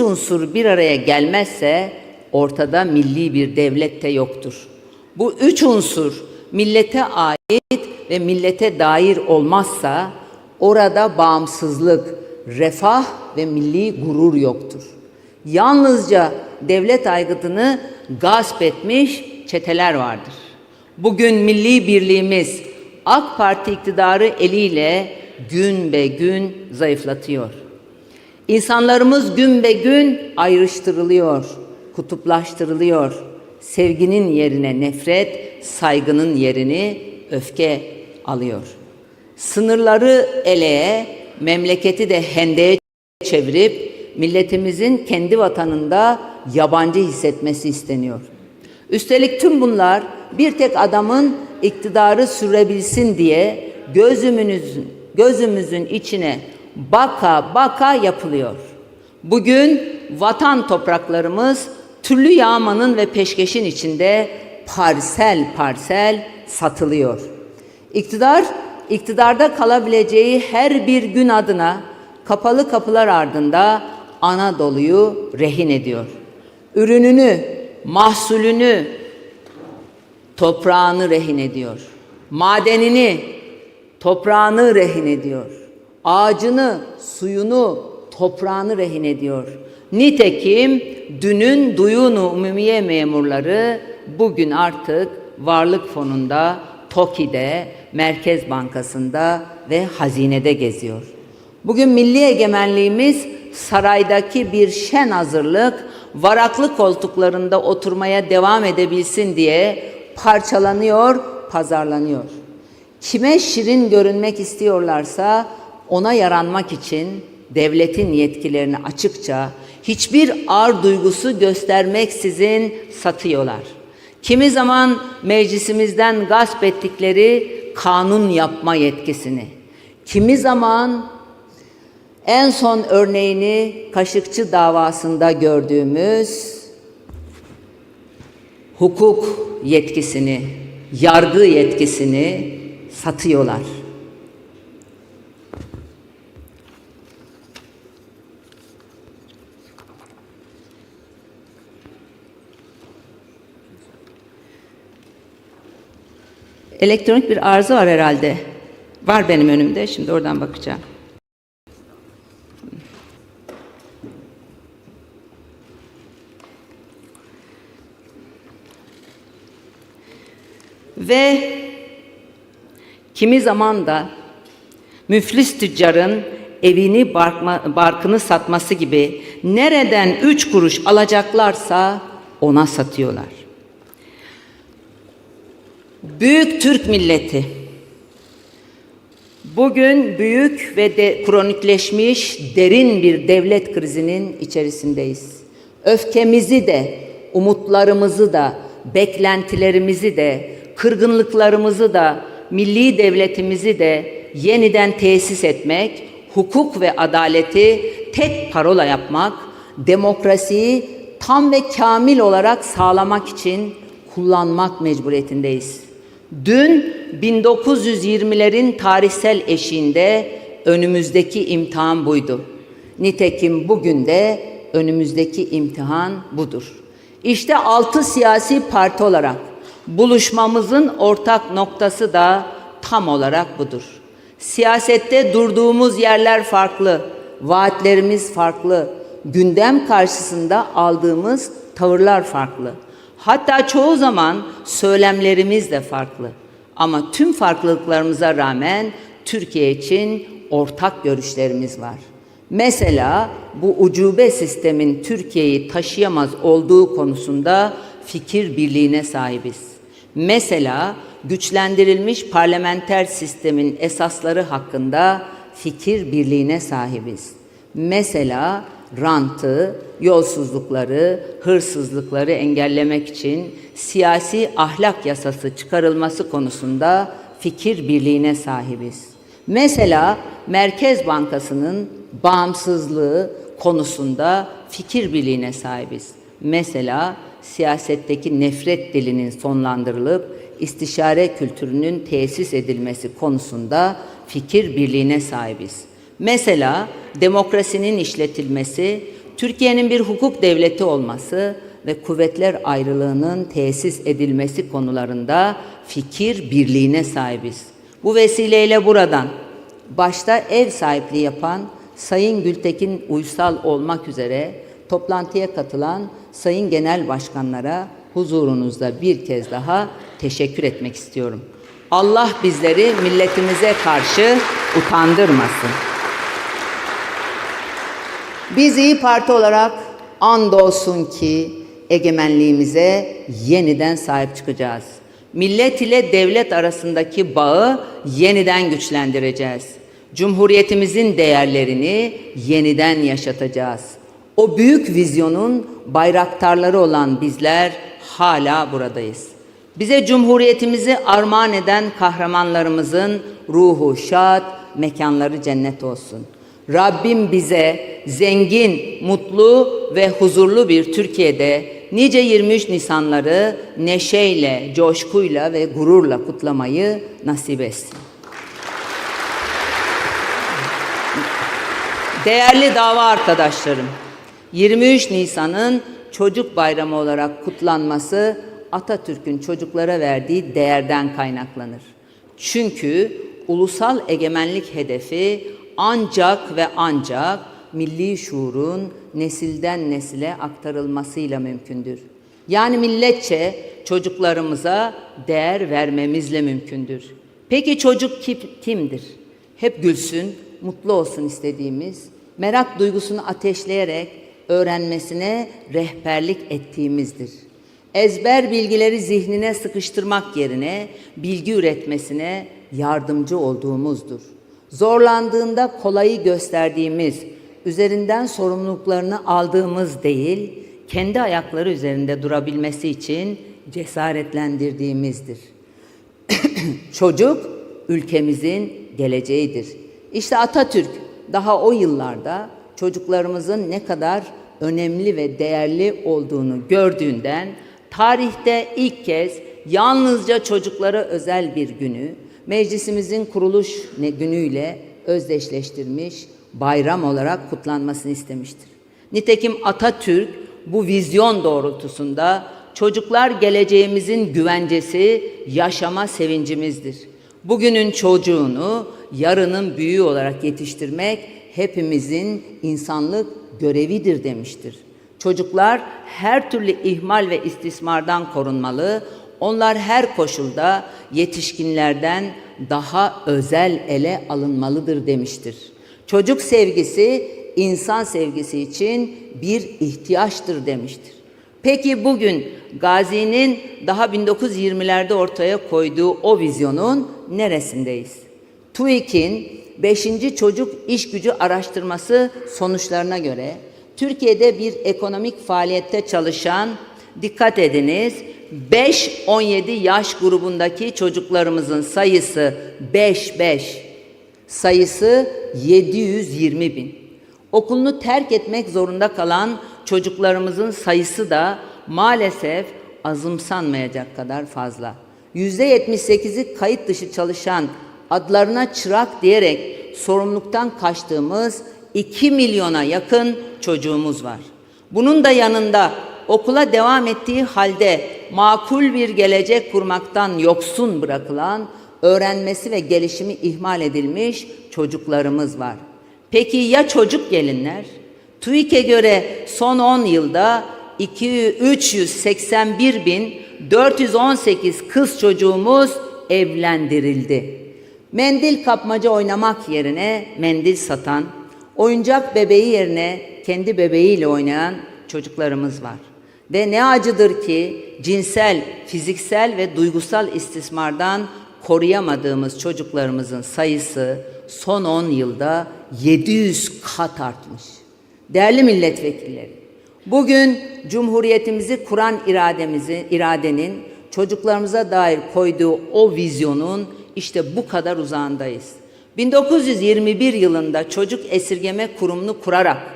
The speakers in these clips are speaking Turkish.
unsur bir araya gelmezse ortada milli bir devlet de yoktur. Bu üç unsur millete ait ve millete dair olmazsa orada bağımsızlık, refah ve milli gurur yoktur. Yalnızca devlet aygıtını gasp etmiş çeteler vardır. Bugün milli birliğimiz AK Parti iktidarı eliyle gün be gün zayıflatıyor. İnsanlarımız gün be gün ayrıştırılıyor, kutuplaştırılıyor. Sevginin yerine nefret, saygının yerini öfke alıyor. Sınırları eleye, memleketi de hendeye çevirip milletimizin kendi vatanında yabancı hissetmesi isteniyor. Üstelik tüm bunlar bir tek adamın iktidarı sürebilsin diye gözümüzün gözümüzün içine baka baka yapılıyor. Bugün vatan topraklarımız türlü yağmanın ve peşkeşin içinde parsel parsel satılıyor. İktidar, iktidarda kalabileceği her bir gün adına kapalı kapılar ardında Anadolu'yu rehin ediyor. Ürününü, mahsulünü, toprağını rehin ediyor. Madenini, toprağını rehin ediyor. Ağacını, suyunu, toprağını rehin ediyor. Nitekim dünün duyunu umumiye memurları bugün artık Varlık Fonu'nda, TOKİ'de, Merkez Bankası'nda ve hazinede geziyor. Bugün milli egemenliğimiz saraydaki bir şen hazırlık, varaklı koltuklarında oturmaya devam edebilsin diye parçalanıyor, pazarlanıyor. Kime şirin görünmek istiyorlarsa ona yaranmak için devletin yetkilerini açıkça hiçbir ar duygusu göstermeksizin satıyorlar. Kimi zaman meclisimizden gasp ettikleri kanun yapma yetkisini, kimi zaman en son örneğini Kaşıkçı davasında gördüğümüz hukuk yetkisini, yargı yetkisini satıyorlar. Elektronik bir arıza var herhalde. Var benim önümde. Şimdi oradan bakacağım. Ve kimi zaman da müflis tüccarın evini barkma, barkını satması gibi nereden üç kuruş alacaklarsa ona satıyorlar. Büyük Türk milleti bugün büyük ve de kronikleşmiş derin bir devlet krizinin içerisindeyiz. Öfkemizi de, umutlarımızı da, beklentilerimizi de, kırgınlıklarımızı da, milli devletimizi de yeniden tesis etmek, hukuk ve adaleti tek parola yapmak, demokrasiyi tam ve kamil olarak sağlamak için kullanmak mecburiyetindeyiz. Dün 1920'lerin tarihsel eşiğinde önümüzdeki imtihan buydu. Nitekim bugün de önümüzdeki imtihan budur. İşte altı siyasi parti olarak buluşmamızın ortak noktası da tam olarak budur. Siyasette durduğumuz yerler farklı, vaatlerimiz farklı, gündem karşısında aldığımız tavırlar farklı. Hatta çoğu zaman söylemlerimiz de farklı. Ama tüm farklılıklarımıza rağmen Türkiye için ortak görüşlerimiz var. Mesela bu ucube sistemin Türkiye'yi taşıyamaz olduğu konusunda fikir birliğine sahibiz. Mesela güçlendirilmiş parlamenter sistemin esasları hakkında fikir birliğine sahibiz. Mesela rantı, yolsuzlukları, hırsızlıkları engellemek için siyasi ahlak yasası çıkarılması konusunda fikir birliğine sahibiz. Mesela Merkez Bankası'nın bağımsızlığı konusunda fikir birliğine sahibiz. Mesela siyasetteki nefret dilinin sonlandırılıp istişare kültürünün tesis edilmesi konusunda fikir birliğine sahibiz. Mesela demokrasinin işletilmesi, Türkiye'nin bir hukuk devleti olması ve kuvvetler ayrılığının tesis edilmesi konularında fikir birliğine sahibiz. Bu vesileyle buradan başta ev sahipliği yapan Sayın Gültekin Uysal olmak üzere toplantıya katılan Sayın Genel Başkanlara huzurunuzda bir kez daha teşekkür etmek istiyorum. Allah bizleri milletimize karşı utandırmasın. Biz İyi Parti olarak andolsun ki egemenliğimize yeniden sahip çıkacağız. Millet ile devlet arasındaki bağı yeniden güçlendireceğiz. Cumhuriyetimizin değerlerini yeniden yaşatacağız. O büyük vizyonun bayraktarları olan bizler hala buradayız. Bize cumhuriyetimizi armağan eden kahramanlarımızın ruhu şad, mekanları cennet olsun. Rabbim bize zengin, mutlu ve huzurlu bir Türkiye'de nice 23 Nisanları neşeyle, coşkuyla ve gururla kutlamayı nasip etsin. Değerli dava arkadaşlarım, 23 Nisan'ın çocuk bayramı olarak kutlanması Atatürk'ün çocuklara verdiği değerden kaynaklanır. Çünkü ulusal egemenlik hedefi ancak ve ancak milli şuurun nesilden nesile aktarılmasıyla mümkündür. Yani milletçe çocuklarımıza değer vermemizle mümkündür. Peki çocuk kim, kimdir? Hep gülsün, mutlu olsun istediğimiz, merak duygusunu ateşleyerek öğrenmesine rehberlik ettiğimizdir. Ezber bilgileri zihnine sıkıştırmak yerine bilgi üretmesine yardımcı olduğumuzdur. Zorlandığında kolayı gösterdiğimiz, üzerinden sorumluluklarını aldığımız değil, kendi ayakları üzerinde durabilmesi için cesaretlendirdiğimizdir. Çocuk ülkemizin geleceğidir. İşte Atatürk daha o yıllarda çocuklarımızın ne kadar önemli ve değerli olduğunu gördüğünden tarihte ilk kez yalnızca çocuklara özel bir günü meclisimizin kuruluş günüyle özdeşleştirmiş, bayram olarak kutlanmasını istemiştir. Nitekim Atatürk bu vizyon doğrultusunda çocuklar geleceğimizin güvencesi, yaşama sevincimizdir. Bugünün çocuğunu yarının büyüğü olarak yetiştirmek hepimizin insanlık görevidir demiştir. Çocuklar her türlü ihmal ve istismardan korunmalı. Onlar her koşulda yetişkinlerden daha özel ele alınmalıdır demiştir. Çocuk sevgisi insan sevgisi için bir ihtiyaçtır demiştir. Peki bugün Gazi'nin daha 1920'lerde ortaya koyduğu o vizyonun neresindeyiz? TÜİK'in 5. Çocuk İş Gücü Araştırması sonuçlarına göre Türkiye'de bir ekonomik faaliyette çalışan dikkat ediniz 5-17 yaş grubundaki çocuklarımızın sayısı 5-5 sayısı 720 bin. Okulunu terk etmek zorunda kalan çocuklarımızın sayısı da maalesef azımsanmayacak kadar fazla. %78'i kayıt dışı çalışan adlarına çırak diyerek sorumluluktan kaçtığımız 2 milyona yakın çocuğumuz var. Bunun da yanında okula devam ettiği halde makul bir gelecek kurmaktan yoksun bırakılan, öğrenmesi ve gelişimi ihmal edilmiş çocuklarımız var. Peki ya çocuk gelinler? TÜİK'e göre son 10 yılda 381 bin 418 kız çocuğumuz evlendirildi. Mendil kapmaca oynamak yerine mendil satan, oyuncak bebeği yerine kendi bebeğiyle oynayan çocuklarımız var. Ve ne acıdır ki cinsel, fiziksel ve duygusal istismardan koruyamadığımız çocuklarımızın sayısı son 10 yılda 700 kat artmış. Değerli milletvekilleri, bugün Cumhuriyetimizi kuran irademizi, iradenin çocuklarımıza dair koyduğu o vizyonun işte bu kadar uzağındayız. 1921 yılında çocuk esirgeme kurumunu kurarak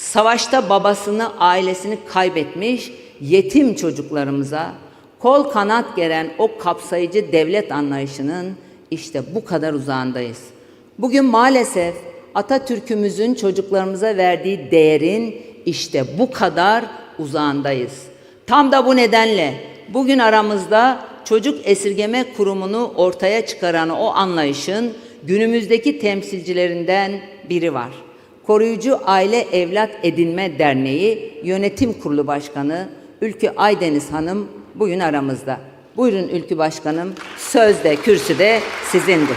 savaşta babasını, ailesini kaybetmiş yetim çocuklarımıza kol kanat geren o kapsayıcı devlet anlayışının işte bu kadar uzağındayız. Bugün maalesef Atatürk'ümüzün çocuklarımıza verdiği değerin işte bu kadar uzağındayız. Tam da bu nedenle bugün aramızda çocuk esirgeme kurumunu ortaya çıkaran o anlayışın günümüzdeki temsilcilerinden biri var. Koruyucu Aile Evlat Edinme Derneği Yönetim Kurulu Başkanı Ülkü Aydeniz Hanım bugün aramızda. Buyurun Ülkü Başkanım, söz de kürsü de sizindir.